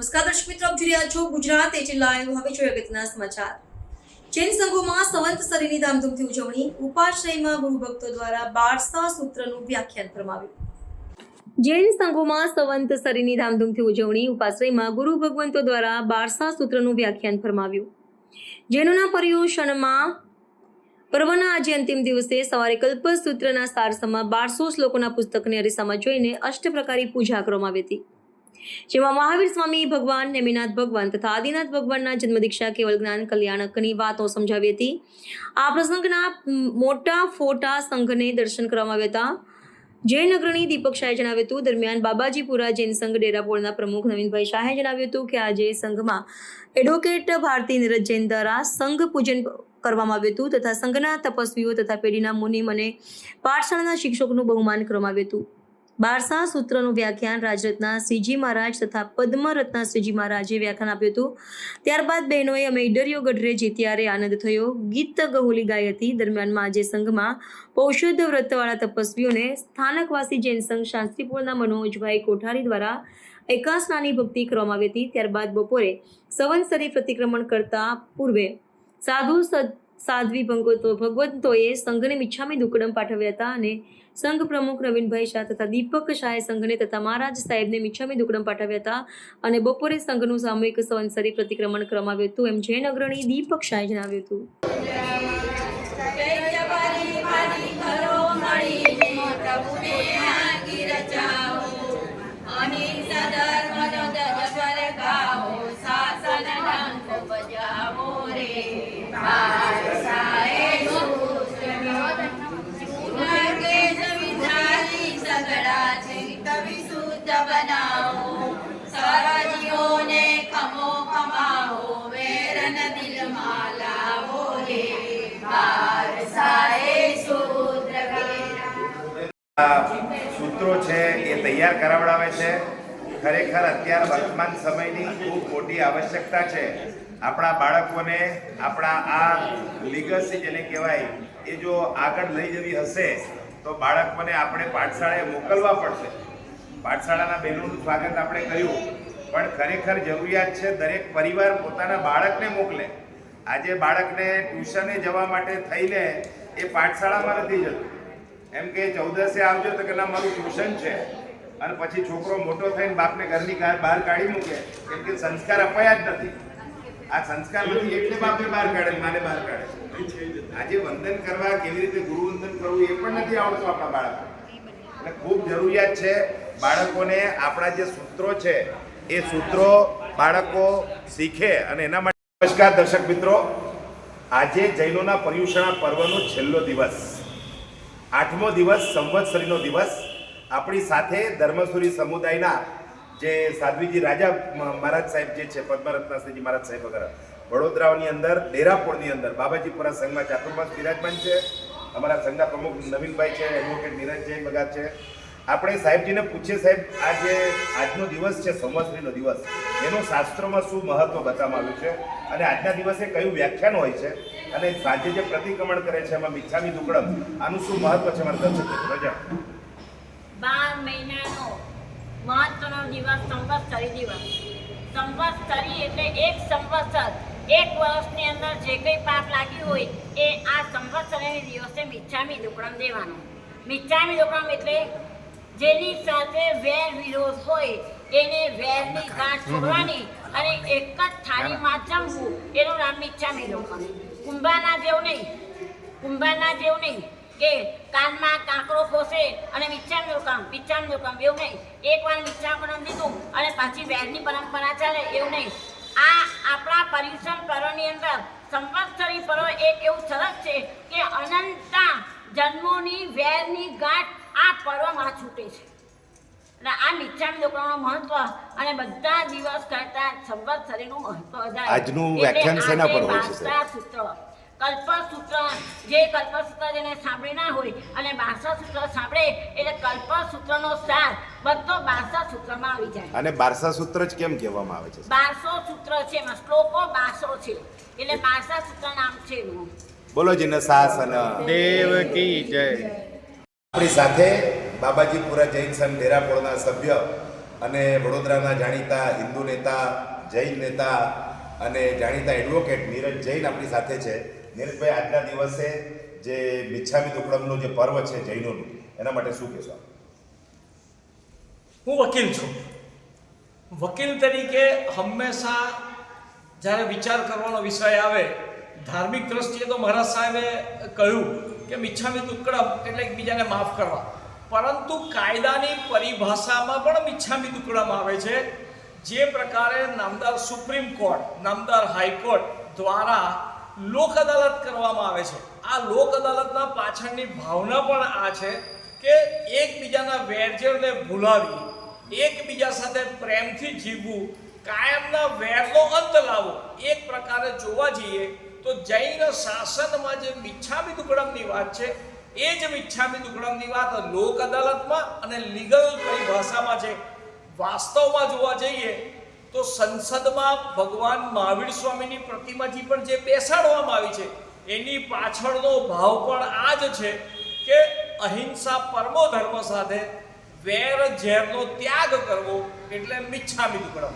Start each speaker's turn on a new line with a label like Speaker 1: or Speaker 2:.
Speaker 1: નમસ્કાર દર્શક મિત્રો, આપ જોઈ રહ્યા છો ગુજરાત એચ લાઈવ. હવે જોઈએ અગત્યના સમાચાર. જૈન સંઘોમાં સંવંત સરીની ધામધૂમથી ઉજવણી ઉપાશ્રયમાં ગુરુ ભક્તો દ્વારા બારસા સૂત્રનું વ્યાખ્યાન ફરમાવ્યું. જૈન સંઘોમાં સંવંત સરીની ધામધૂમથી ઉજવણી ઉપાશ્રયમાં ગુરુ ભગવંતો દ્વારા બારસા સૂત્રનું વ્યાખ્યાન ફરમાવ્યું. જૈનોના પર્યુષણમાં પર્વના આજે અંતિમ દિવસે સવારે કલ્પસૂત્રના સારસમાં બારસો શ્લોકોના પુસ્તકને અરીસામાં જોઈને અષ્ટ પ્રકારી પૂજા કરવામાં આવી હતી. જેમાં મહાવીર સ્વામી ભગવાન, નેમિનાથ ભગવાન તથા આદિનાથ ભગવાનના જન્મદીક્ષા કેવલ જ્ઞાન, કલ્યાણકની વાતો સમજાવી હતી. આ પ્રસંગના મોટા ફોટા સંઘને દર્શન કરવામાં આવ્યા હતા. જૈન અગ્રણી દીપક શાહે જણાવ્યું હતું, દરમિયાન બાબાજીપુરા જૈન સંઘ ડેરાપોળના પ્રમુખ નવીનભાઈ શાહે જણાવ્યું હતું કે આજે સંઘમાં એડવોકેટ ભારતી નીરજ જૈન દ્વારા સંઘ પૂજન કરવામાં આવ્યું હતું તથા સંઘના તપસ્વીઓ તથા પેઢીના મુનિમ અને પાઠશાળાના શિક્ષકોનું બહુમાન કરવામાં આવ્યું હતું. બારસા સૂત્રનું વ્યાખ્યાન રાજરત્ના શ્રીજી મહારાજ તથા પદ્મરત્ના શ્રીજી મહારાજે વ્યાખ્યાન આપ્યું હતું. ત્યારબાદ બહેનોએ અમે ઈડરિયો ગઢરે જીત્યારે આનંદ થયો. ગીત ગહુલી ગાઈ હતી. દરમિયાનમાં આજે સંઘમાં પૌષધ વ્રતવાળા તપસ્વીઓને સ્થાનકવાસી જૈન સંઘ શાસ્ત્રીપુરના મનોજભાઈ કોઠારી દ્વારા એકાસનાની ભક્તિ કરવામાં આવી હતી. ત્યારબાદ બપોરે સંવત્સરી પ્રતિક્રમણ કરતા પૂર્વે સાધુ સદ સાધ્વી ભગવતો ભગવંતોએ સંઘને મિચ્છામી દુકડમ પાઠવ્યા હતા અને સંઘ પ્રમુખ રવિનભાઈ શાહ તથા દીપક શાહે સંઘને તથા મહારાજ સાહેબને મિચ્છામી દુકડમ પાઠવ્યા હતા અને બપોરે સંઘનું સામૂહિક સંવત્સરી પ્રતિક્રમણ કરવામાં આવ્યું હતું, એમ જૈન અગ્રણી દીપક શાહે જણાવ્યું હતું.
Speaker 2: સૂત્રો
Speaker 3: છે એ તૈયાર કરાવડાવે છે. ખરેખર અત્યાર વર્તમાન સમયની ખૂબ મોટી આવશ્યકતા છે. આપણા બાળકોને આપણા આ લીગસી જેને કહેવાય, એ જો આગળ લઈ જવી હશે, તો બાળકોને આપણે પાઠશાળાએ મોકલવા પડશે. પાઠશાળાના બહેનોનું સ્વાગત આપણે કર્યું. પણ ખરેખર જરૂરિયાત છે દરેક પરિવાર પોતાના બાળકને મોકલે. આજે બાળકને ટ્યુશને જવા માટે થઈને એ પાઠશાળામાં નથી જતું. એમ કે ચૌદસે આવજો તો કે ના મારું ટ્યુશન છે. અને પછી છોકરો મોટો થઈને બાપને ઘરની બહાર કાઢી મૂકે. કેમ કે સંસ્કાર અપાયા જ નથી. આ સંસ્કાર નથી એટલે બાપને બહાર કાઢે, માને બહાર કાઢે. આજે વંદન કરવા કેવી રીતે ગુરુ વંદન કરવું એ પણ નથી આવડતું આપણા બાળકો એટલે ખૂબ જરૂરિયાત છે બાળકોને આપણા જે સૂત્રો છે, એ સૂત્રો બાળકો શીખે અને એના માટે નમસ્કાર દર્શક મિત્રો. આજે જૈનોના પર્યુષણા પર્વનો છેલ્લો દિવસ. આઠમો દિવસ, સંવત્સરીનો દિવસ. આપણી સાથે ધર્મસુરી સમુદાયના જે સાધ્વીજી રાજા મહારાજ સાહેબ જે છે, પદ્મરત્નાશ્રીજી મહારાજ સાહેબ વગેરે, વડોદરાની અંદર ડેરાપોળની અંદર બાબાજીપુરા સંઘમાં ચાતુર્માસ બિરાજમાન છે. અમારા સંઘના પ્રમુખ નવીનભાઈ છે એડવોકેટ નીરજ જૈન વગર છે. આપણે સાહેબજીને પૂછીએ, સાહેબ, આ જે આજનો દિવસ છે, સંવત્સરીનો દિવસ, એનું શાસ્ત્રોમાં શું મહત્વ બતાવવામાં આવ્યું છે? અને આજના દિવસે કયું વ્યાખ્યાન હોય છે? અને સાંજે જે પ્રતિક્રમણ કરે છે એમાં મિચ્છામી દુકડમ આનું શું મહત્વ છે? મારા દર્શક રજા.
Speaker 4: બાર મહિનાનો મહત્વનો દિવસ સંવત્સરી દિવસ. સંવત્સરી એટલે એક સંવત્સર. એક વર્ષની અંદર જે કંઈ પાપ લાગ્યું હોય એ આ સંવત્સરી દિવસે મિચ્છામી દુકડમ દેવાનો. મિચ્છામી દુકડમ એટલે જેની સાથે વેર વિરોધ હોય એને વેરની ગાંઠ છોડવાની. અને એક જ થાળીમાં જમવું એનું નામ મિચ્છામી દુકડમ કુંભાના જેવું નહીં. કુંભારના જેવું નહીં કે કાનમાં કાંકરો ખોસે અને મિચ્છાનું કામ મિચ્છાનું કામ એવું નહીં. એકવાર મિચ્છાનું પરમ દીધું અને પાછી વેરની પરંપરા ચાલે. એવું નહીં. આ આપણા પર્યુષણ પર્વની અંદર સંવત્સરી પર્વ એક એવું સરસ છે કે અનંતા જન્મોની વેરની ગાંઠ આ પર્વમાં છૂટે છે. એટલે આ નીચાણ દુકાનનું મહત્વ અને બધા દિવસ કરતા સંવત્સરીનું મહત્વ વધારે.
Speaker 3: આજનું વ્યાખ્યાન સેના પર હોય છે,
Speaker 4: સૂત્ર. કલ્પસૂત્ર. જે કલ્પસૂત્ર જેને સાંભળી ના હોય અને બારસા સૂત્ર સાંભળે એટલે કલ્પસૂત્રનો સાર બધો બારસા સૂત્રમાં આવી જાય.
Speaker 3: અને બારસા સૂત્ર જ કેમ કહેવામાં આવે છે
Speaker 4: બારસો સૂત્ર છે એમાં શ્લોકો બારસો છે. એટલે બારસા સૂત્ર નામ છે એનું.
Speaker 3: બોલો જીને સાસન.
Speaker 5: દેવ કી જય.
Speaker 3: આપણી સાથે બાબાજીપુરા જૈન સંઘ ડેરાપોળના સભ્ય અને વડોદરાના જાણીતા હિન્દુ નેતા, જૈન નેતા અને જાણીતા એડવોકેટ નીરજ જૈન આપણી સાથે છે. નીરજભાઈ, આજના દિવસે જે મિચ્છામી દુક્કડમનું જે પર્વ છે જૈનોનું, એના માટે શું કહેશો
Speaker 5: હું વકીલ છું. વકીલ તરીકે હંમેશા જ્યારે વિચાર કરવાનો વિષય આવે, ધાર્મિક દ્રષ્ટિએ તો મહારાજ સાહેબે કહ્યું કે મિચ્છામી દુક્કડમ એટલે એકબીજાને માફ કરવા. પરંતુ કાયદાની પરિભાષામાં પણ મિચ્છામી દુકડમ આવે છે. જે પ્રકારે નામદાર સુપ્રીમ કોર્ટ, નામદાર હાઈકોર્ટ દ્વારા લોક અદાલત કરવામાં આવે છે. આ લોક અદાલતના પાછળની ભાવના પણ આ છે કે એકબીજાના વેરઝેરને ભૂલાવી, એકબીજા સાથે પ્રેમથી જીવવું, કાયમના વેરનો અંત લાવવો, એક પ્રકારે જોવા જઈએ તો જૈન શાસનમાં જે મિચ્છામી દુકડમની વાત છે એ જ મિચ્છામી દુકડમની વાત લોક અદાલતમાં અને લીગલ ભાષામાં છે, વાસ્તવમાં જોવા જઈએ તો સંસદમાં ભગવાન મહાવીર સ્વામીની પ્રતિમાજી પણ જે બેસાડવામાં આવી છે, એની પાછળનો ભાવ પણ આ જ છે કે અહિંસા પરમો ધર્મ સાથે વેર ઝેરનો ત્યાગ કરવો એટલે મિચ્છામી દુકડમ